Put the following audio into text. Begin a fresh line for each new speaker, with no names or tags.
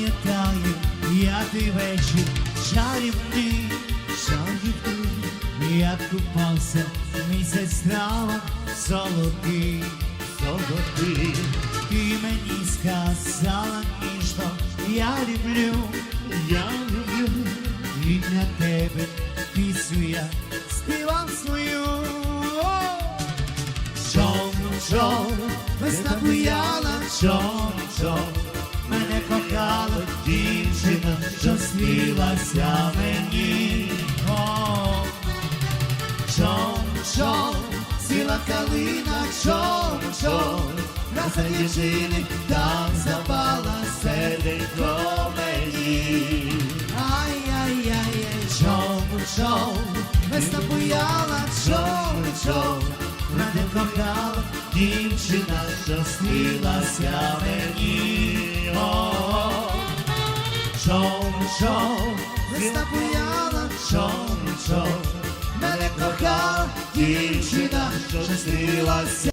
пам'ятаю, я ти вечір чарівний, чарівний, як купався місяць трава, золотий, золотий. Ти мені сказала ніжно, я люблю, я люблю, і для тебе пісню я співав свою. Чом, чом, весна буяла, чом, чом, мене що смілася мені. О, чом, чом, сіла калина, чом, чом, краса дівчини там запала серденько мені. Ай-яй-яй, чом, чом, весна буяла, чом, чом, мене кохала дівчина, що смілася мені. О, чом, чом, весна буяла, чом, чом, мене кохала дівчина, що смілася